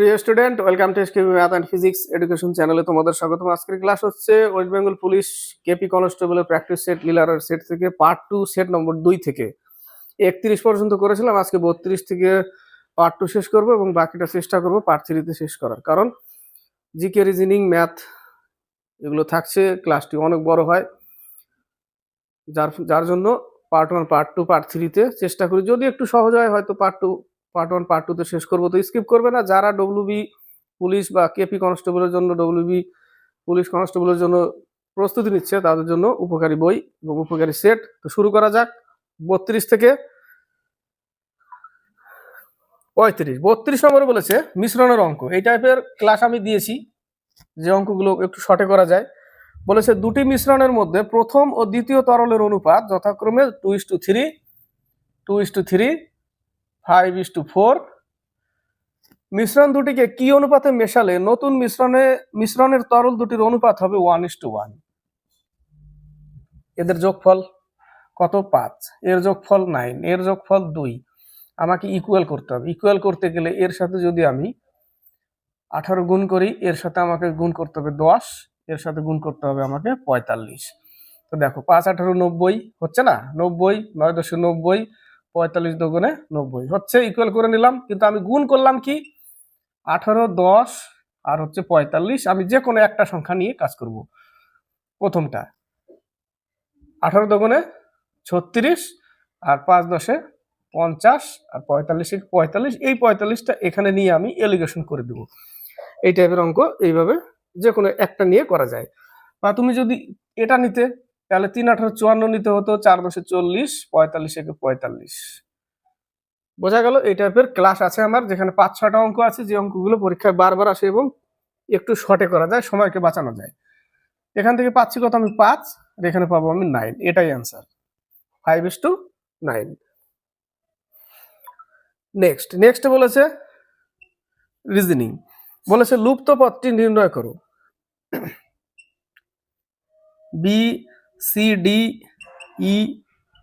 প্রিয় student, welcome to SKP math and physics education চ্যানেলে তোমাদের স্বাগতম। আজকের ক্লাস হচ্ছে ওয়েস্ট বেঙ্গল পুলিশ কেপি কনস্টেবলের প্র্যাকটিস সেট লিলারের সেট থেকে, পার্ট টু, সেট নম্বর দুই থেকে। একত্রিশ পর্যন্ত করেছিলাম, আজকে বত্রিশ থেকে পার্ট টু শেষ করব এবং বাকিটা চেষ্টা করব পার্ট থ্রিতে শেষ করার। কারণ জিকে রিজনিং, ম্যাথ এগুলো থাকছে, ক্লাসটি অনেক বড় হয়। যার যার জন্য part one, part two, part থ্রিতে চেষ্টা করি। যদি একটু সহজ হয়, হয়তো part two part one part টুতে শেষ করব। তো স্কিপ করবে না, যারা ডব্লিউবি পুলিশ বা কেপি কনস্টেবলের জন্য ডব্লিউবি পুলিশ কনস্টেবলের জন্য প্রস্তুতি নিচ্ছে, তাদের জন্য উপকারী বই এবং উপকারী সেট তো শুরু করা যাক, বত্রিশ থেকে পঁয়ত্রিশ। বত্রিশ নম্বরে বলেছে মিশ্রণের অঙ্ক। এই টাইপের ক্লাস আমি দিয়েছি, যে অঙ্কগুলো একটু শর্টে করা যায়। বলেছে, দুটি মিশ্রণের মধ্যে প্রথম ও দ্বিতীয় তরলের অনুপাত যথাক্রমে two is to three two is to three five is to four মিশ্রণ দুটিকে কি অনুপাতে মেশালে? নতুন মিশ্রণে, মিশ্রণের তরল দুটির অনুপাত হবে ওয়ান ইস টু ওয়ান এদের যোগফল কত? পাঁচ। এর যোগফল নাইন এর যোগফল দুই। আমাকে ইকুয়াল করতে হবে। ইকুয়াল করতে গেলে এর সাথে যদি আমি আঠারো গুণ করি, এর সাথে আমাকে গুণ করতে হবে দশ। এর সাথে গুণ করতে হবে আমাকে পঁয়তাল্লিশ। তো দেখো, পাঁচ, আঠারো, নব্বই, হচ্ছে না? নব্বই, নয় দশ নব্বই পঁয়তাল্লিশ দোগুণে নব্বই। হচ্ছে ইকুয়াল করে নিলাম, কিন্তু আমি গুণ করলাম কি? আঠারো, দশ, আর হচ্ছে পঁয়তাল্লিশ। আমি যে কোনো একটা সংখ্যা নিয়ে কাজ করব। প্রথমটা, আঠারো দোগুণে ছত্রিশ, আর পাঁচ দশে পঞ্চাশ, আর পঁয়তাল্লিশে পঁয়তাল্লিশ। এই পঁয়তাল্লিশটা এখানে নিয়ে আমি এলিগেশন করে দেব। এই টাইপের অঙ্ক এইভাবে যে কোনো একটা নিয়ে করা যায়। বা তুমি যদি এটা নিতে তাহলে তিন আঠারো চুয়ান্ন নিতে হতো, চার দশে চল্লিশ, পঁয়তাল্লিশ একে পঁয়তাল্লিশ। বোঝা গেল এই টাইপের ক্লাস আছে আমার, যেখানে পাঁচ ছটা অঙ্ক আছে, যে অঙ্কগুলো পরীক্ষায় বারবার আসে এবং একটু শর্টে করা যায়, সময়কে বাঁচানো যায়। এখান থেকে পাচ্ছি কত আমি? পাঁচ, আর এখানে পাবো আমি নাইন এটাই answer five is to nine next next বলেছে রিজনিং বলেছে লুপ্ত পথটি নির্ণয় করো। B C D E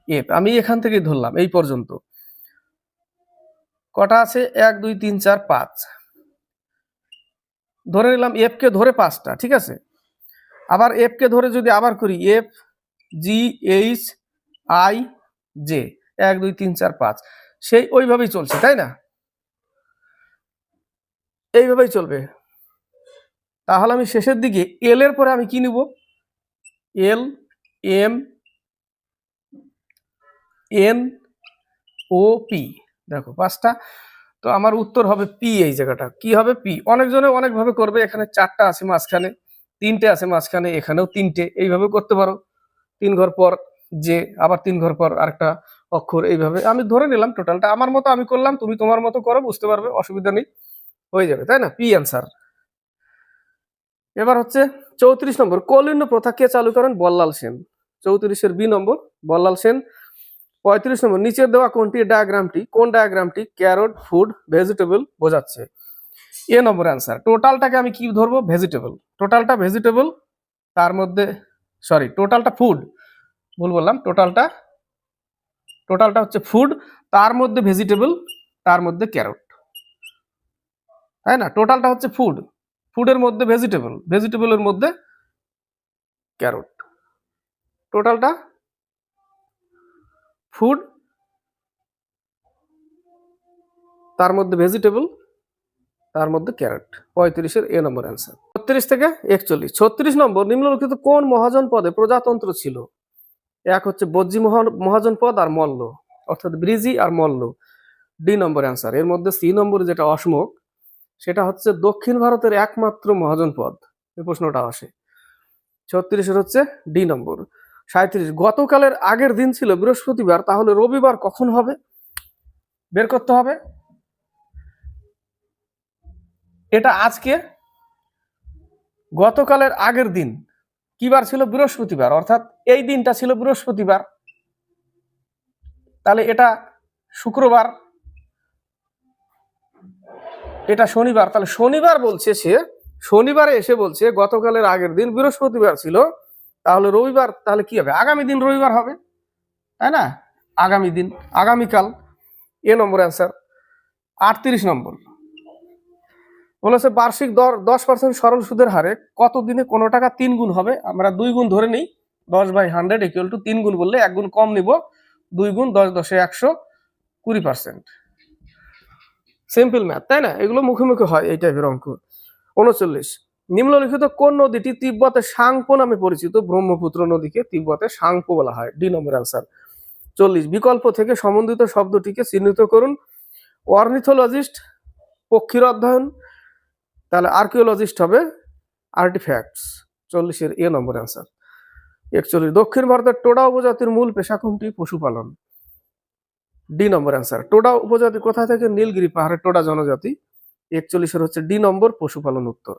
F আমি এখান থেকে ধরলাম, এই পর্যন্ত। কটা আছে? এক, দুই, তিন, চার, পাঁচ। ধরে নিলাম এফ কে ধরে পাঁচটা, ঠিক আছে? আবার এফ কে ধরে যদি আবার করি F G H I J এক, দুই, তিন, চার, পাঁচ। সেই ওইভাবেই চলছে, তাই না? এইভাবেই চলবে। তাহলে আমি শেষের দিকে এল এর পরে আমি কি নিব? L M N O P দেখো, পাঁচটা। তো আমার উত্তর হবে পি এই জায়গাটা। কি হবে পি অনেকজনে অনেকভাবে করবে। এখানে চারটা আছে মাঝখানে, তিনটে আছে মাঝখানে, এখানেও তিনটে। এইভাবে করতে পারো। তিন ঘর পর যে, আবার তিন ঘর পর আরেকটা অক্ষর এইভাবে। আমি ধরে নিলাম টোটালটা আমার মতো আমি করলাম, তুমি তোমার মতো করো, বুঝতে পারবে, অসুবিধা নেই। হয়ে যাবে, তাই না? পি অ্যান্সার এবার হচ্ছে চৌত্রিশ নম্বর কলিন্য প্রথা কে চালু করেন? বল্লাল সেন। চৌত্রিশের বি নম্বর, বল্লাল সেন। পঁয়ত্রিশ নম্বর, নিচের দেওয়া কোনটি? ডায়াগ্রামটি। কোন ডায়াগ্রামটি? ক্যারট, ফুড, ভেজিটেবল বোঝাচ্ছে। এ নম্বর অ্যান্সার। টোটালটাকে আমি কি ধরবো? ভেজিটেবল। টোটালটা ভেজিটেবল, তার মধ্যে, সরি, টোটালটা ফুড। ভুল বললাম, টোটালটা টোটালটা হচ্ছে ফুড, তার মধ্যে ভেজিটেবল, তার মধ্যে ক্যারট। তাই না? টোটালটা হচ্ছে ফুড। ফুডের মধ্যে ভেজিটেবল ভেজিটেবলের মধ্যে ক্যারট টোটালটা ফুড তার মধ্যে ভেজিটেবল তার মধ্যে ক্যারট পঁয়ত্রিশের এ নম্বর অ্যান্সার ছত্রিশ থেকে একচল্লিশ। ছত্রিশ নম্বর, নিম্নলিখিত কোন মহাজন পদে প্রজাতন্ত্র ছিল? এক হচ্ছে বজ্জি মহাজন পদ আর মল্ল, অর্থাৎ ব্রিজি আর মল্ল। ডি নম্বর অ্যান্সার এর মধ্যে সি নম্বরে যেটা অসমক সেটা হচ্ছে দক্ষিণ ভারতের একমাত্র মহাজন পদ। এই প্রশ্নটা আসে। ছত্রিশের হচ্ছে ডি নম্বর। সাঁত্রিশ গতকালের আগের দিন ছিল বৃহস্পতিবার, তাহলে রবিবার কখন হবে? বের করতে হবে। এটা আজকে, গতকালের আগের দিন। কি বার ছিল? বৃহস্পতিবার। অর্থাৎ এই দিনটা ছিল বৃহস্পতিবার। তাহলে এটা শুক্রবার। এটা শনিবার, তাহলে শনিবার বলছে সে, শনিবারে এসে বলছে, গতকালের আগের দিন বৃহস্পতিবার ছিল, তাহলে রবিবার, তাহলে কি হবে? আগামী দিন রবিবার হবে, তাই না? আগামী দিন, আগামীকাল, এ নম্বর অ্যান্সার আটত্রিশ নম্বর। বলেছে, বার্ষিক দর, দশ পার্সেন্ট সরল সুদের হারে কত দিনে কোনো টাকা তিন গুণ হবে? আমরা দুই গুণ ধরে নিই, দশ বাই হান্ড্রেড ইকুয়াল টু তিন গুণ বললে এক গুণ কম নিব, দুই গুণ দশ দশে একশো কুড়ি পার্সেন্ট সিম্পল ম্যাথ তাই না? এগুলো মুখে মুখে হয় এই টাইপের অঙ্ক। উনচল্লিশ, নিম্নলিখিত কোন নদীটি তিব্বতে সাংপো নামে পরিচিত? ব্রহ্মপুত্র নদীকে তিব্বতে সাংপো বলা হয় ডি নম্বর অ্যান্সার চল্লিশ, বিকল্প থেকে সম্বন্ধিত শব্দটিকে চিহ্নিত করুন। অর্নিথোলজিস্ট, পক্ষীর অধ্যয়ন, তাহলে আর্কিওলজিস্ট হবে আর্টিফ্যাক্টস। চল্লিশের এ নম্বর অ্যান্সার একচল্লিশ, দক্ষিণ ভারতের টোডা উপজাতির মূল পেশা কোনটি পশুপালন। ডি নম্বর অ্যান্সার টোডা উপজাতি কোথা থেকে? নীলগিরি পাহাড়ের টোডা জনজাতি। একচল্লিশের হচ্ছে ডি নম্বর, পশুপালন উত্তর।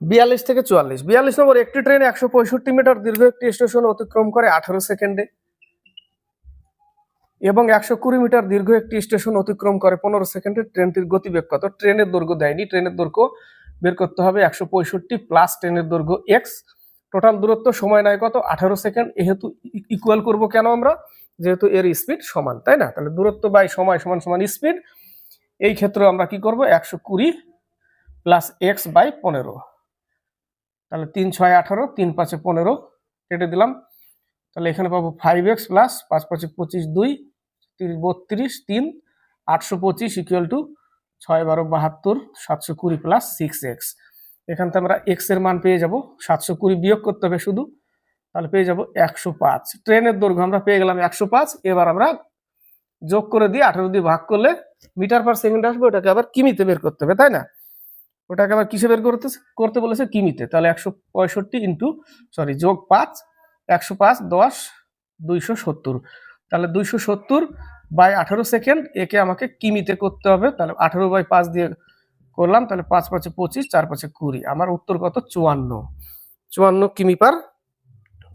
বিয়াল্লিশ থেকে চুয়াল্লিশ। বিয়াল্লিশ নম্বর, একটি ট্রেন একশো পঁয়ষট্টি মিটার দীর্ঘ একটি স্টেশন অতিক্রম করে আঠারো সেকেন্ডে এবং একশো কুড়ি মিটার দীর্ঘ একটি স্টেশন অতিক্রম করে পনেরো সেকেন্ডে ট্রেনটির গতিবেগ কত ট্রেনের দৈর্ঘ্য দেয়নি। ট্রেনের দৈর্ঘ্য বের করতে হবে একশো পঁয়ষট্টি প্লাস ট্রেনের দৈর্ঘ্য এক্স টোটাল দূরত্ব, সময় নেয় কত? আঠারো সেকেন্ড। এহেতু ইকুয়াল করব কেন আমরা? যেহেতু এর স্পিড সমান, তাই না? তাহলে দূরত্ব বাই সময় সমান সমান স্পিড এই ক্ষেত্রে আমরা কি করব? একশো কুড়ি প্লাস এক্স বাই পনেরো। তাহলে তিন ছয় আঠারো, তিন পাঁচে পনেরো কেটে দিলাম। তাহলে এখানে পাবো ফাইভ এক্স প্লাস পাঁচ পাঁচে পঁচিশ দুই, তিরিশ বত্রিশ তিন, আটশো পঁচিশ ইকুয়াল টু ছয় বারো বাহাত্তর, সাতশো কুড়ি প্লাস সিক্স এক্স এখান থেকে আমরা এক্সের মান পেয়ে যাব। সাতশো কুড়ি বিয়োগ করতে হবে শুধু। তাহলে পেয়ে যাব একশো পাঁচ। ট্রেনের দৈর্ঘ্য আমরা পেয়ে গেলাম একশো পাঁচ। এবার আমরা যোগ করে দিয়ে আঠারো দিয়ে ভাগ করলে মিটার পার সেকেন্ড আসবে, ওটাকে আবার কিমিতে বের করতে হবে, তাই না? ওটাকে আবার কিসে বের করতে করতে বলেছে কিমিতে। তাহলে একশো পঁয়ষট্টি ইন্টু, সরি, যোগ পাঁচ, একশো পাঁচ, দশ, দুইশো সত্তর। তাহলে দুইশো সত্তর বাই আঠারো সেকেন্ড, একে আমাকে কিমিতে করতে হবে। তাহলে আঠারো বাই পাঁচ দিয়ে করলাম, তাহলে পাঁচ পাঁচে পঁচিশ, চার পাঁচে কুড়ি। আমার উত্তর কত? চুয়ান্ন। চুয়ান্ন কিমি পার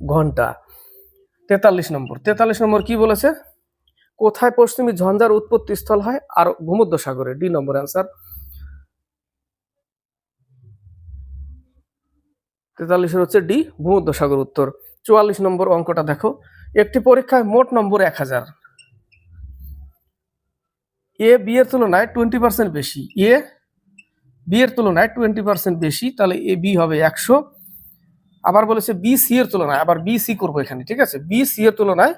ঘণ্টা। তেতাল্লিশ নম্বর। তেতাল্লিশ নম্বর কি বলেছে? কোথায় পশ্চিমী ঝঞ্ঝার উৎপত্তি স্থল হয়? আর ভূমধ্য সাগরে ডি নম্বর অ্যান্সার। তেতাল্লিশের হচ্ছে ডি ভূমধ্য সাগর উত্তর। চুয়াল্লিশ নম্বর অঙ্কটা দেখো। একটি পরীক্ষায় মোট নম্বর এক হাজার। এ, বি এর তুলনায় টোয়েন্টি পার্সেন্ট বেশি। এ, বি এর তুলনায় টোয়েন্টি পার্সেন্ট বেশি, তাহলে এ, বি হবে একশো। আবার বলেছে বি সি এর তুলনায়, আবার বি সি করব এখানে, ঠিক আছে? বি সি এর তুলনায়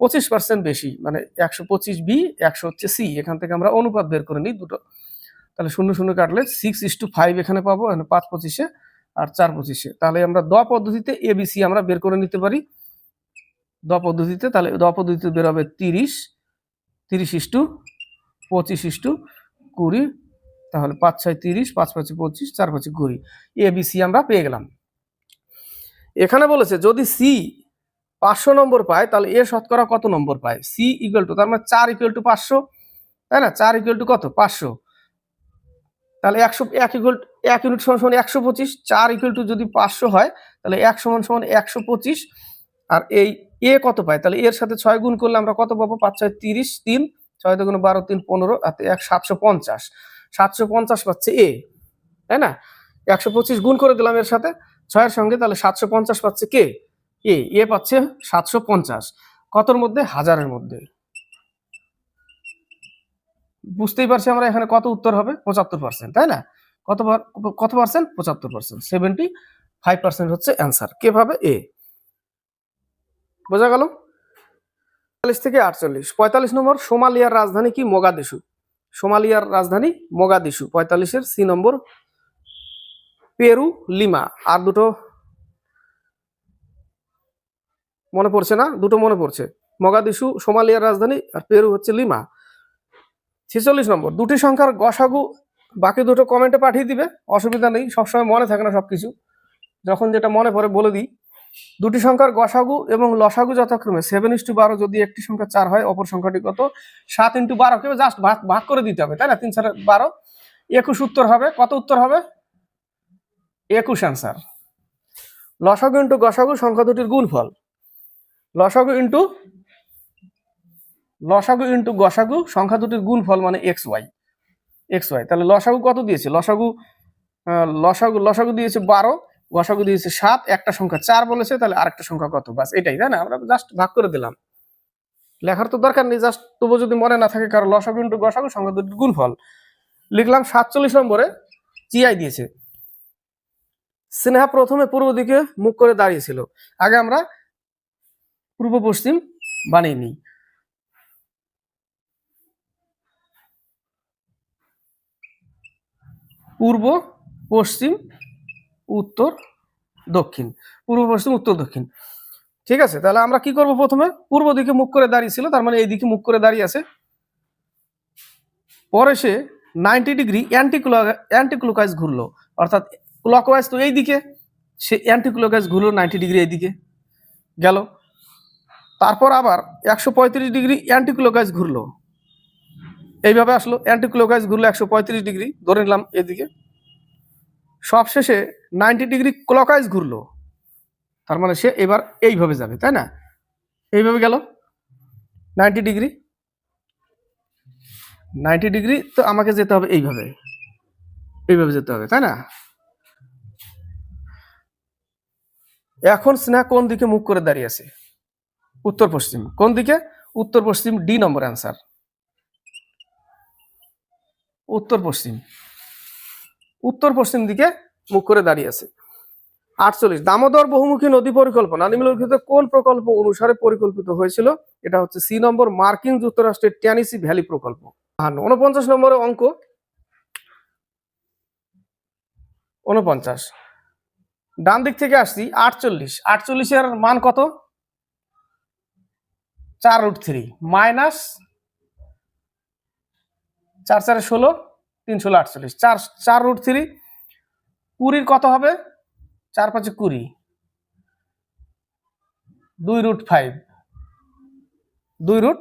পঁচিশ পার্সেন্ট বেশি মানে একশো পঁচিশ বি একশো হচ্ছে সি এখান থেকে আমরা অনুপাত বের করে নিই দুটো। তাহলে শূন্য শূন্য কাটলে সিক্স ইস টু ফাইভ এখানে পাবো, এখানে পাঁচ পঁচিশে আর চার পঁচিশে। তাহলে আমরা দ পদ্ধতিতে এ বি সি আমরা বের করে নিতে পারি। দ পদ্ধতিতে, তাহলে দ পদ্ধতিতে বের হবে তিরিশ তিরিশ ইস টু পঁচিশ ইস টু কুড়ি, তাহলে পাঁচ ছয় তিরিশ, পাঁচ পাঁচে পঁচিশ, চার পাঁচে কুড়ি। এ বি সি আমরা পেয়ে গেলাম। এখানে বলেছে, যদি সি পাঁচশো নম্বর পায়, তাহলে এ শতকরা কত নম্বর পায়? সি ইকুয়াল টু তার মানে চার ইকুয়াল টু পাঁচশো, তাই না? চার ইকুয়াল টু কত? পাঁচশো। তাহলে একশো, এক ইকুয়াল এক ইউনিট সমান সমান একশো পঁচিশ, চার ইকুয়াল টু যদি পাঁচশো হয়, তাহলে এক সমান সমান একশো পঁচিশ। আর এই এ কত পায়? তাহলে এর সাথে ছয় গুণ করলে আমরা কত পাবো? পাঁচ ছয় তিরিশ, তিন, ছয় দুগুণ বারো, তিন পনেরো, আর এক সাতশো পঞ্চাশ। সাতশো পঞ্চাশ পাচ্ছে এ তাই না? একশো পঁচিশ গুণ করে দিলাম এর সাথে ছয়ের সঙ্গে তাহলে সাতশো পঞ্চাশ পাচ্ছে কে? এ এ পাচ্ছে সাতশো পঞ্চাশ। কতর মধ্যে? হাজারের মধ্যে। বুঝতেই পারছি আমরা এখানে কত উত্তর হবে? পঁচাত্তর পার্সেন্ট তাই না? কত কত পার্সেন্ট পঁচাত্তর পার্সেন্ট সেভেন্টি ফাইভ পার্সেন্ট হচ্ছে অ্যান্সার কীভাবে এ। বোঝা গেল? পঁয়তাল্লিশ থেকে আটচল্লিশ। পঁয়তাল্লিশ নম্বর, সোমালিয়ার রাজধানী কি? মোগাদিসু সোমালিয়ার রাজধানী মোগাদিসু পঁয়তাল্লিশের সি নম্বর পেরু, লিমা, আর দুটো মনে পড়ছে না? দুটো মনে পড়ছে। মগাদিসু, সোমালিয়ার রাজধানী, আর পেরু হচ্ছে লিমা। ছেচল্লিশ নম্বর। দুটি সংখ্যার গসাগু, বাকি দুটো কমেন্টে পাঠিয়ে দিবে। অসুবিধা নেই, সবসময় মনে থাকে না সবকিছু। যখন যেটা মনে পড়ে বলে দিই। দুটি সংখ্যার গসাগু এবং লসাগু যথাক্রমে সেভেন ইস টু বারো যদি একটি সংখ্যা চার হয়, অপর সংখ্যাটি কত? সাত ইন্টু বারোকে জাস্ট ভাগ ভাগ করে দিতে হবে, তাই না? তিন চার বারো। একুশ উত্তর হবে। কত উত্তর হবে? একুশ অ্যান্সার লসাগু ইন্টু গসাগু সংখ্যা দুটির গুণফল। লসাগু ইন্টু লসাগু ইন্টু গসাগু সংখ্যা দুটির গুণফল মানে এক্স ওয়াই এক্স ওয়াই তাহলে লসাগু কত দিয়েছে? লসাগু লসাগু লসাগু দিয়েছে বারো, গসাগু দিয়েছে সাত, একটা সংখ্যা চার বলেছে, তাহলে আরেকটা সংখ্যা কত? বাস এটাই, তাই না? আমরা জাস্ট ভাগ করে দিলাম। লেখার তো দরকার নেই জাস্ট তবু যদি মনে না থাকে, কারণ লসাগু ইন্টু গসাগু সংখ্যা দুটির গুণফল। লিখলাম সাতচল্লিশ নম্বরে চিআই দিয়েছে। স্নেহা প্রথমে পূর্ব দিকে মুখ করে দাঁড়িয়েছিল। আগে আমরা পূর্ব পশ্চিম বানিয়ে নিই। পূর্ব, পশ্চিম, উত্তর, দক্ষিণ। পূর্ব, পশ্চিম, উত্তর, দক্ষিণ। ঠিক আছে? তাহলে আমরা কি করব প্রথমে? পূর্ব দিকে মুখ করে দাঁড়িয়ে ছিল তার মানে এই দিকে মুখ করে দাঁড়িয়ে আছে। পরে সে নাইনটি ডিগ্রি অ্যান্টি অ্যান্টিক্লোকাইজ ঘুরলো। অর্থাৎ ক্লকওয়াইজ তো এই দিকে সে অ্যান্টি ক্লোকাইজ ঘুরলো নাইনটি ডিগ্রি এইদিকে, গেল। তারপর আবার একশো পঁয়ত্রিশ ডিগ্রি অ্যান্টি ক্লোকাইজ ঘুরলো। এইভাবে আসলো অ্যান্টি ক্লোকাইজ ঘুরলো একশো পঁয়ত্রিশ ডিগ্রি ধরে নিলাম এদিকে সবশেষে নাইনটি ডিগ্রি ক্লকাইজ ঘুরলো। তার মানে সে এবার এইভাবে যাবে, তাই না? এইভাবে গেল। নাইনটি ডিগ্রি নাইনটি ডিগ্রি তো আমাকে যেতে হবে এইভাবে। এইভাবে যেতে হবে, তাই না? এখন স্নেহা কোন দিকে মুখ করে দাঁড়িয়ে আছে? উত্তর পশ্চিম। কোন দিকে? উত্তর পশ্চিম ডি নম্বর অ্যান্সার উত্তর পশ্চিম। উত্তর পশ্চিম দিকে মুখ করে দাঁড়িয়ে আছে। আটচল্লিশ। দামোদর বহুমুখী নদী পরিকল্পনা। নিম্নলিখিত কোন প্রকল্প অনুসারে পরিকল্পিত হয়েছিল? এটা হচ্ছে সি নম্বর মার্কিন যুক্তরাষ্ট্রের ট্যানিসি ভ্যালি প্রকল্প। উনপঞ্চাশ নম্বরের অঙ্ক। উনপঞ্চাশ ডান দিক থেকে আসছি, আটচল্লিশ। আটচল্লিশের মান কত? চার রুট থ্রি মাইনাস চার চারে ষোলো, তিন ষোলো, আটচল্লিশ। চার চার রুট থ্রি কুড়ির কত হবে? চার পাঁচে কুড়ি। দুই রুট ফাইভ দুই রুট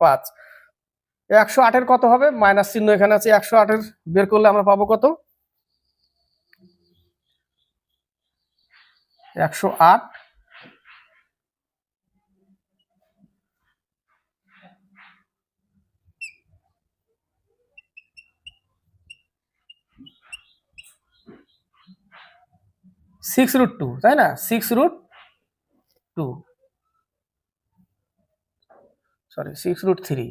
পাঁচ। একশো আটের কত হবে? মাইনাস চিহ্ন এখানে আছে, একশো আটের বের করলে আমরা পাবো কত? একশো আট। সিক্স রুট টু তাই না? Six root two sorry six root three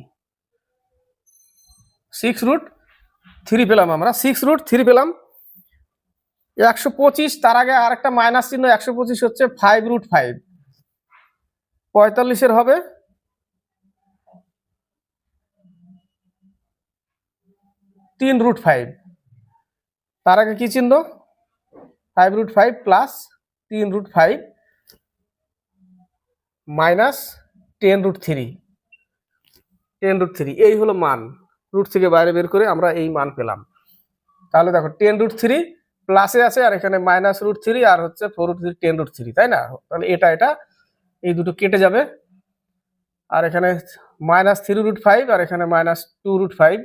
six root three পেলাম আমরা। সিক্স রুট থ্রি পেলাম। একশো পঁচিশ, তার আগে আরেকটা মাইনাস চিহ্ন, একশো পঁচিশ হচ্ছে ফাইভ রুট ফাইভ পঁয়তাল্লিশের হবে। তিন রুট ফাইভ তার আগে কি চিহ্ন? ফাইভ রুট ফাইভ প্লাস তিন root five minus ten root three ten root three এই হলো মান। রুট থেকে বাইরে বের করে আমরা এই মান পেলাম। তাহলে দেখো টেন রুট থ্রি প্লাসে আছে আর এখানে মাইনাস রুট থ্রি আর হচ্ছে four root three ten root three তাই না? তাহলে এটা এটা, এই দুটো কেটে যাবে। আর এখানে মাইনাস থ্রি রুট ফাইভ আর এখানে মাইনাস টু রুট ফাইভ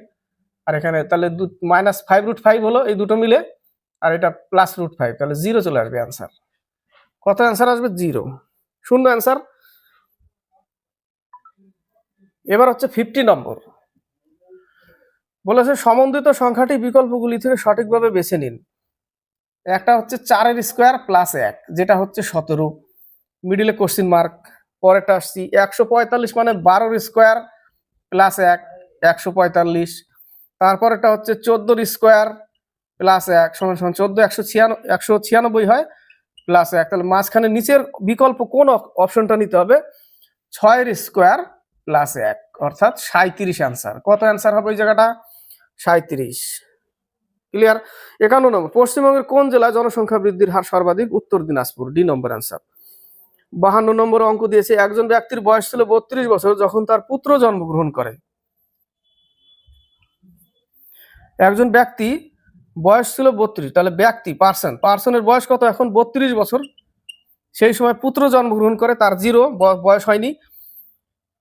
আর এখানে তাহলে মাইনাস ফাইভ রুট ফাইভ হলো, এই দুটো মিলে। আর এটা প্লাস রুট ফাইভ তাহলে জিরো চলে আসবে অ্যান্সার কত অ্যান্সার আসবে? জিরো শূন্য অ্যান্সার এবার হচ্ছে ফিফটি নম্বর বলেছে, সমন্বিত সংখ্যাটি বিকল্পগুলি থেকে সঠিকভাবে বেছে নিন। একটা হচ্ছে চারের স্কোয়ার প্লাস এক, যেটা হচ্ছে সতেরো। মিডিলে কোশ্চিন মার্ক পরেরটা আসছি, একশো পঁয়তাল্লিশ মানে বারোর স্কোয়ার প্লাস এক, একশো পঁয়তাল্লিশ। তারপরেরটা হচ্ছে চোদ্দোর স্কোয়ার প্লাস এক, সমান সমান চোদ্দ, একশো ছিয়ানব্বই একশো ছিয়ানব্বই হয় প্লাস এক। তাহলে মাঝখানে নিচের বিকল্প কোন অপশনটা নিতে হবে? ছয়ের স্কোয়ার প্লাস এক, অর্থাৎ সাঁত্রিশ অ্যান্সার কত অ্যান্সার হবে ওই জায়গাটা? সাঁত্রিশ ক্লিয়ার? একান্ন নম্বর, পশ্চিমবঙ্গের কোন জেলায় জনসংখ্যা বৃদ্ধির হার সর্বাধিক? উত্তর দিনাজপুর, ডি নম্বর অ্যান্সার বাহান্ন নম্বর অঙ্ক দিয়েছে, একজন ব্যক্তির বয়স ছিল বত্রিশ বছর, যখন তার পুত্র জন্মগ্রহণ করে। একজন ব্যক্তি বয়স ছিল বত্রিশ, তাহলে ব্যক্তি পার্সন পার্সনের বয়স কত এখন? বত্রিশ বছর। সেই সময় পুত্র জন্মগ্রহণ করে, তার জিরো বয়স হয়নি।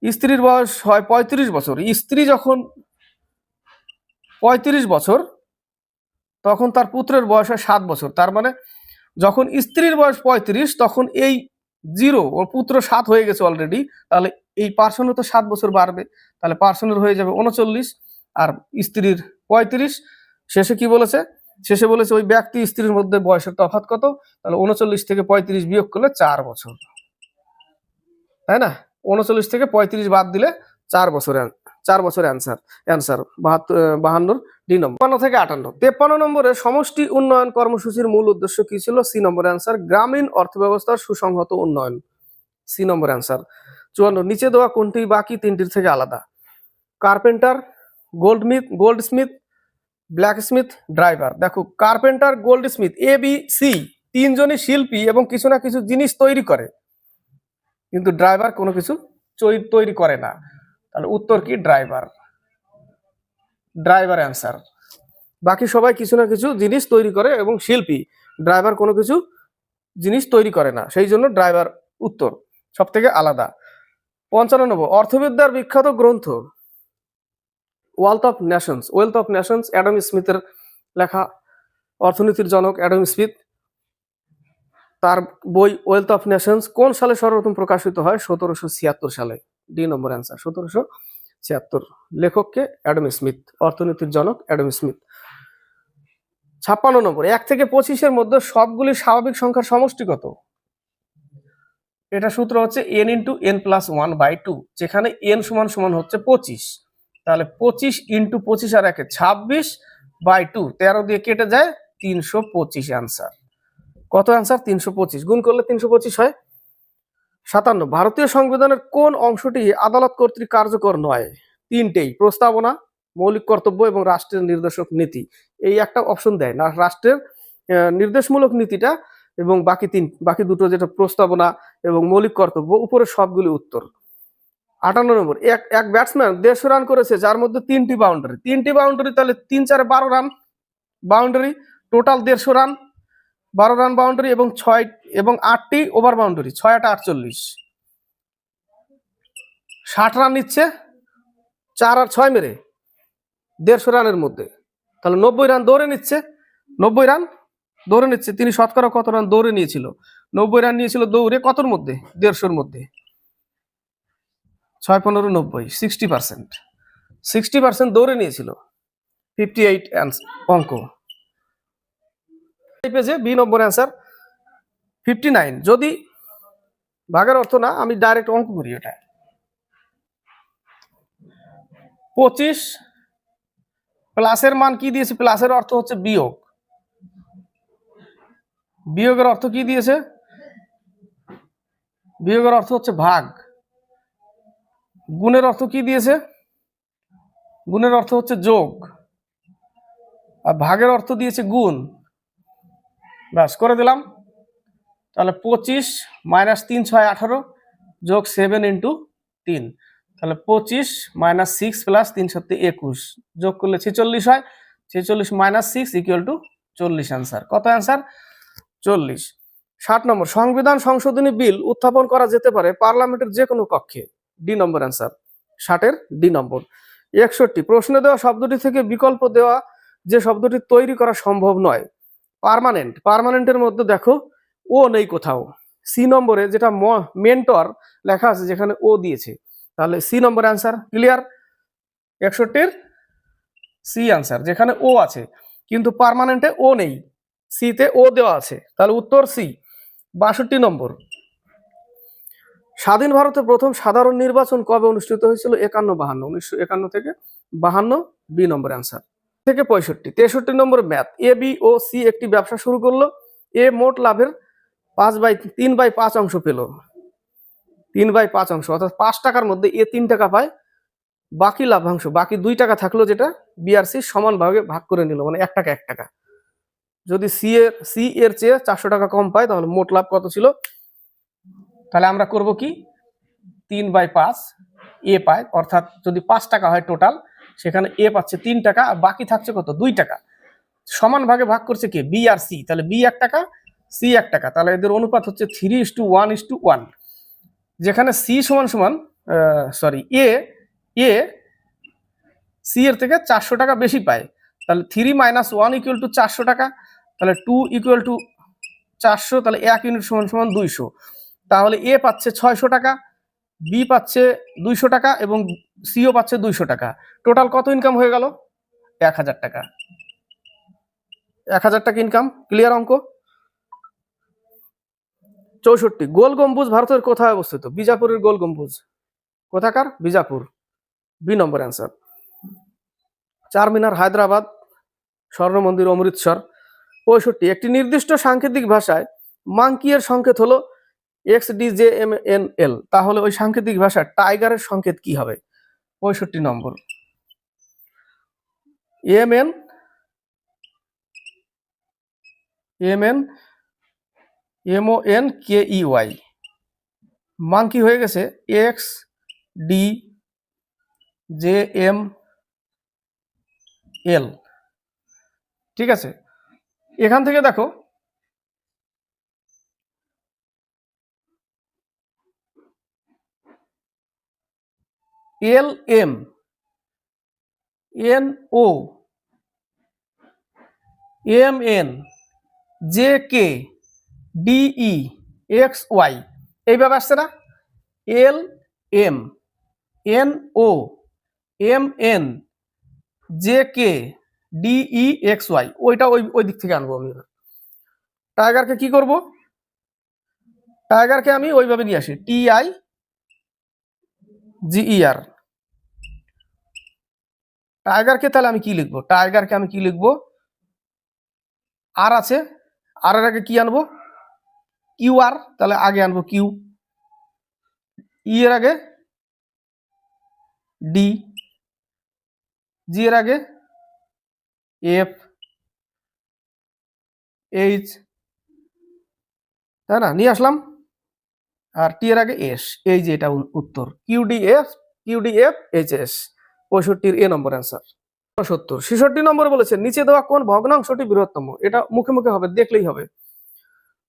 স্ত্রীর বয়স হয় পঁয়ত্রিশ বছর। স্ত্রী যখন পঁয়ত্রিশ বছর তখন তার পুত্রের বয়স হয় সাত বছর। তার মানে যখন স্ত্রীর বয়স পঁয়ত্রিশ, তখন এই জিরো, ওর পুত্র সাত হয়ে গেছে অলরেডি তাহলে এই পার্সনের তো সাত বছর বাড়বে। তাহলে পার্সনের হয়ে যাবে উনচল্লিশ আর স্ত্রীর পঁয়ত্রিশ। শেষে কি বলেছে? শেষে বলেছে ওই ব্যক্তি স্ত্রীর মধ্যে বয়সের তফাৎ কত? তাহলে উনচল্লিশ থেকে পঁয়ত্রিশ বিয়োগ করলে চার বছর। তাই না? উনচল্লিশ থেকে পঁয়ত্রিশ বাদ দিলে চার বছর চার বছর অ্যান্সার অ্যান্সার বাহাত্তর বাহান্নর ডি নম্বর বান্ন থেকে আটান্ন। তেপ্পান্ন নম্বরে সমষ্টি উন্নয়ন কর্মসূচির মূল উদ্দেশ্য কি ছিল? সি নম্বর অ্যান্সার গ্রামীণ অর্থব্যবস্থার সুসংহত উন্নয়ন। সি নম্বর অ্যান্সার চুয়ান্ন, নিচে দেওয়া কোনটি, বাকি তিনটির থেকে আলাদা? Carpenter goldsmith gold smith black smith driver দেখো carpenter gold smith A B C তিনজনই শিল্পী এবং কিছু না কিছু জিনিস তৈরি করে। কিন্তু ড্রাইভার কোনো কিছু তৈরি করে না। তাহলে উত্তর কি? ড্রাইভার ড্রাইভার অ্যান্সার বাকি সবাই কিছু না কিছু জিনিস তৈরি করে এবং শিল্পী। ড্রাইভার কোনো কিছু জিনিস তৈরি করে না, সেই জন্য ড্রাইভার উত্তর সব থেকে আলাদা। পঞ্চান্ন নম্বর, অর্থবিদ্যার বিখ্যাত গ্রন্থ Wealth of Nations. Wealth of Nations, Adam স্মিথের লেখা, অর্থনীতির জনক অ্যাডাম স্মিথ। তার বই ওয়েলথ অফ নেশনস কোন সালে সর্বপ্রথম প্রকাশিত হয়? সতেরোশো ছিয়াত্তর সালে। ডি নম্বর অ্যান্সার সতেরোশো ছিয়াত্তর। লেখককে অ্যাডাম স্মিথ, অর্থনীতির জনক অ্যাডাম স্মিথ। ছাপ্পান্ন নম্বর, এক থেকে পঁচিশের মধ্যে সবগুলি স্বাভাবিক সংখ্যার সমষ্টি কত? এটা সূত্র হচ্ছে N into N plus one by two যেখানে এন সমান সমান হচ্ছে পঁচিশ। তাহলে পঁচিশ ইন্টু পঁচিশ আর একে ছাব্বিশ বাই টু তেরো দিয়ে কেটে যায় তিনশো পঁচিশ অ্যান্সার কত অ্যান্সার তিনশো পঁচিশ। গুণ করলে তিনশো পঁচিশ হয় সাতান্ন, ভারতীয় সংবিধানের কোন অংশটি আদালত কর্তৃক কার্যকর নয়? তিনটেই, প্রস্তাবনা, মৌলিক কর্তব্য এবং রাষ্ট্রের নির্দেশক নীতি। এই একটা অপশন দেয় না, রাষ্ট্রের নির্দেশমূলক নীতিটা এবং বাকি তিন, বাকি দুটো যেটা প্রস্তাবনা এবং মৌলিক কর্তব্য উপরে সবগুলি উত্তর। আটান্ন নম্বর, এক এক ব্যাটসম্যান দেড়শো রান করেছে, যার মধ্যে তিনটি বাউন্ডারি তিনটি বাউন্ডারি তাহলে তিন চারে বারো রান বাউন্ডারি টোটাল দেড়শো রান বারো রান বাউন্ডারি এবং ছয়, এবং আটটি ওভার বাউন্ডারি ছয় আট আটচল্লিশ। ষাট রান নিচ্ছে, চার আর ছয় মেরে দেড়শো রানের মধ্যে। তাহলে নব্বই রান দৌড়ে নিচ্ছে, নব্বই রান দৌড়ে নিচ্ছে। তিনি শতকরা কত রান দৌড়ে নিয়েছিল? নব্বই রান নিয়েছিল দৌড়ে কতর মধ্যে? দেড়শোর মধ্যে। ছয়, পনেরো, নব্বই সিক্সটি পার্সেন্ট সিক্সটি পার্সেন্ট দৌড়ে নিয়েছিল। ফিফটি এইট অঙ্ক। পেজে বি নম্বর অ্যান্সার ফিফটি নাইন যদি ভাগের অর্থ না, আমি ডাইরেক্ট অঙ্ক করি ওটা পঁচিশ প্লাসের মান কি দিয়েছে? প্লাসের অর্থ হচ্ছে বিয়োগ। বিয়োগের অর্থ কি দিয়েছে? বিয়োগের অর্থ হচ্ছে ভাগ। গুণের অর্থ কি দিয়েছে? গুণের অর্থ হচ্ছে যোগ। আর ভাগের অর্থ দিয়েছে গুণ। ব্যাস, করে দিলাম। তাহলে পঁচিশ মাইনাস তিন ছয় আঠারো যোগ সেভেন ইন্টু তিন। তাহলে পঁচিশ মাইনাস সিক্স প্লাস তিন সত্যি একুশ যোগ করলে ছেচল্লিশ হয়। ছেচল্লিশ মাইনাস সিক্স ইকুয়াল টু চল্লিশ অ্যান্সার কত অ্যান্সার চল্লিশ। ষাট নম্বর, সংবিধান সংশোধনী বিল উত্থাপন করা যেতে পারে পার্লামেন্টের যে কোনো কক্ষে। ডি নম্বর অ্যান্সার ষাটের ডি নম্বর। একষট্টি, প্রশ্নে দেওয়া শব্দটি থেকে বিকল্প দেওয়া যে শব্দটি তৈরি করা সম্ভব নয়। পার্মানেন্ট পার্মানেন্টের মধ্যে দেখো ও নেই কোথাও। সি নম্বরে যেটা মেন্টর লেখা আছে যেখানে ও দিয়েছে। তাহলে সি নম্বর অ্যান্সার ক্লিয়ার একষট্টির সি অ্যান্সার যেখানে ও আছে। কিন্তু পারমানেন্টে ও নেই। সিতে ও দেওয়া আছে। তাহলে উত্তর সি বাষট্টি নম্বর। স্বাধীন ভারতে প্রথম সাধারণ নির্বাচন কবে অনুষ্ঠিত হয়েছিল? একান্ন, বাহান্ন। উনিশশো একান্ন থেকে বাহান্ন, বি নম্বর অ্যান্সার থেকে পঁয়ষট্টি, তেষট্টি নম্বর ম্যাথ। এ বি ও সি একটি ব্যবসা শুরু করল। এ মোট লাভের পাঁচ বাই তিন বাই পাঁচ অংশ পেল। তিন বাই পাঁচ অংশ, অর্থাৎ পাঁচ টাকার মধ্যে এ তিন টাকা পায়। বাকি লাভাংশ, বাকি দুই টাকা থাকল যেটা বিআরসি সমান ভাগে ভাগ করে নিল মানে এক টাকা এক টাকা। যদি সি এর সি এর চেয়ে চারশো টাকা কম পায়, তাহলে মোট লাভ কত ছিল? তাহলে আমরা করব কি? তিন বাই পাঁচ এ পায়, অর্থাৎ যদি পাঁচ টাকা হয় টোটাল সেখানে এ পাচ্ছে তিন টাকা, আর বাকি থাকছে কত? দুই টাকা। সমান ভাগে ভাগ করছে কি? বি আর সি। তাহলে বি এক টাকা, সি এক টাকা। তাহলে এদের অনুপাত হচ্ছে three is to one is to one যেখানে সি সমান সমান সরি এ এ সি এর থেকে চারশো টাকা বেশি পায়। তাহলে three minus one equal to চারশো টাকা। তাহলে টু ইকুয়াল টু চারশো, তাহলে এক ইউনিট সমান সমান দুইশো। তাহলে এ পাচ্ছে ছয়শো টাকা। বি পাচ্ছে দুইশো টাকা এবং সিও পাচ্ছে দুইশো টাকা। টোটাল কত ইনকাম হয়ে গেল? এক হাজার টাকা। এক হাজার টাকা ইনকাম ক্লিয়ার অঙ্ক? চৌষট্টি। গোল গম্বুজ ভারতের কোথায় অবস্থিত? বিজাপুরের গোল গম্বুজ। কোথাকার? বিজাপুর। বি নম্বর অ্যান্সার চারমিনার হায়দ্রাবাদ স্বর্ণ মন্দির অমৃতসর। পঁয়ষট্টি। একটি নির্দিষ্ট সাংকেতিক ভাষায় মাঙ্কি এর সংকেত হলো X D J M N L, তাহলে ওই সাংকেতিক ভাষায় টাইগারের সংকেত কি হবে? পঁয়ষট্টি নম্বর। M N M N, M O N, K E Y. Monkey হয়ে গেছে? X D J M L. ঠিক আছে? এখান থেকে দেখো L M, N O, M N, J K D E X Y এইভাবে আসছে না? L M, N O, M N, J K D E X Y, ওইটা ওই ওই দিক থেকে আনব আমি টাইগারকে কি করব? টাইগারকে আমি ওইভাবে নিয়ে আসি, টি আই জিইআর টাইগারকে তাহলে আমি কি লিখব? টাইগারকে আমি কি লিখব? আর আছে। আর এর আগে কি আনব? কিউ আর তাহলে আগে আনব কিউ ই এর আগে ডি জি এর আগে এফ এইচ তাই না? নিয়ে আসলাম। আর টি এর আগে এস এই যে এটা উত্তর। QD F QD F H S পঁয়ষট্টির এ নম্বর অ্যান্সার সত্তর ছেষট্টি নম্বর বলেছে, নিচে দেওয়া কোন ভগ্নাংশটি বৃহত্তম? এটা মুখে মুখে হবে, দেখলেই হবে।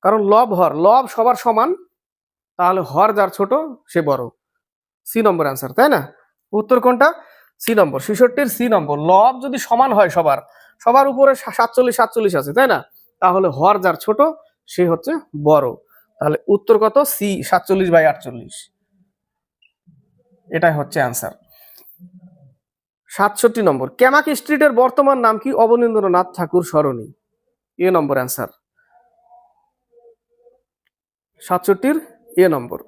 কারণ লব হর, লব সবার সমান, তাহলে হর যার ছোট, সে বড়। সি নম্বর অ্যান্সার তাই না? উত্তর কোনটা? সি নম্বর। ছেষট্টির সি নম্বর। লব যদি সমান হয় সবার সবার উপরে সাতচল্লিশ সাতচল্লিশ আছে, তাই না? তাহলে হর যার ছোট, সে হচ্ছে বড়। তাহলে উত্তর কত? সি সাতচল্লিশ বাই আটচল্লিশ। এটাই হচ্ছে অ্যান্সার সাতষট্টি নম্বর। ক্যামাক স্ট্রিটের বর্তমান নাম কি? অবনীন্দ্রনাথ ঠাকুর সরণি। এ নম্বর অ্যান্সার সাতষট্টির এ নম্বর।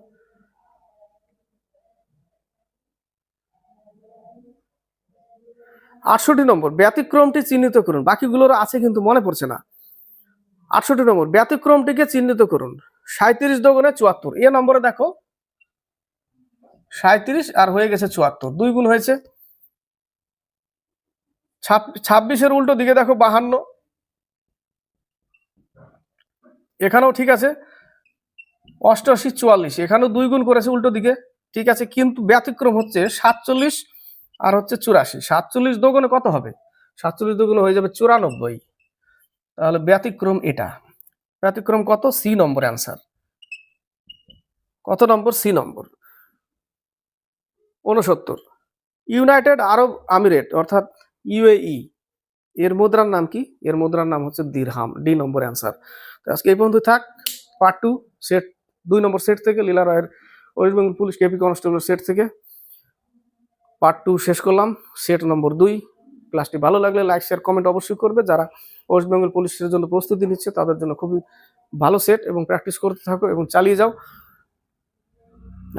আটষট্টি নম্বর। ব্যতিক্রমটি চিহ্নিত করুন। বাকিগুলোর আছে কিন্তু মনে পড়ছে না। আটষট্টি নম্বর। ব্যতিক্রমটিকে চিহ্নিত করুন। সাঁত্রিশ দোগুণে চুয়াত্তর। এ নম্বরে দেখো সাঁত্রিশ আর হয়ে গেছে চুয়াত্তর। দুই গুণ হয়েছে। ছাব্বিশের উল্টো দিকে দেখো বাহান্ন। এখানেও ঠিক আছে, অষ্টআশি চুয়াল্লিশ। এখানেও দুই গুণ করেছে উল্টো দিকে। ঠিক আছে, কিন্তু ব্যতিক্রম হচ্ছে সাতচল্লিশ আর হচ্ছে চুরাশি। সাতচল্লিশ দোগুণে কত হবে? সাতচল্লিশ দোগুণে হয়ে যাবে চুরানব্বই। তাহলে ব্যতিক্রম এটা। ব্যতিক্রম কত? সি নম্বর অ্যান্সার কত নম্বর? সি নম্বর। উনসত্তর ইউনাইটেড আরব আমিরেট অর্থাৎ ইউএই এর মুদ্রার নাম কি? এর মুদ্রার নাম হচ্ছে দিরহাম ডি নম্বর অ্যান্সার আজকে এই পর্যন্ত থাক। পার্ট টু সেট দুই নম্বর সেট থেকে লীলা রায়ের West Bengal police KP constable set থেকে পার্ট টু শেষ করলাম। সেট নম্বর দুই। ক্লাসটি ভালো লাগলে লাইক শেয়ার কমেন্ট অবশ্যই করবে। যারা ওয়েস্ট বেঙ্গল পুলিশের জন্য প্রস্তুতি নিচ্ছে, তাদের জন্য খুবই ভালো সেট এবং প্র্যাকটিস করতে থাকো এবং চালিয়ে যাও।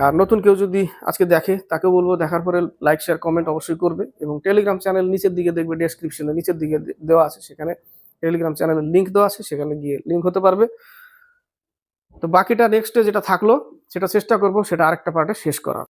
আর নতুন কেউ যদি আজকে দেখে, তাকে বলব দেখার পরে লাইক শেয়ার কমেন্ট অবশ্যই করবে এবং টেলিগ্রাম চ্যানেল নিচের দিকে দেখবে ডেসক্রিপশনে নিচের দিকে দেওয়া আছে, সেখানে টেলিগ্রাম চ্যানেলের লিঙ্ক দেওয়া আছে, সেখানে গিয়ে লিঙ্ক হতে পারবে। তো বাকিটা নেক্সটে যেটা থাকল, সেটা চেষ্টা করব, সেটা আরেকটা পার্টে শেষ করার।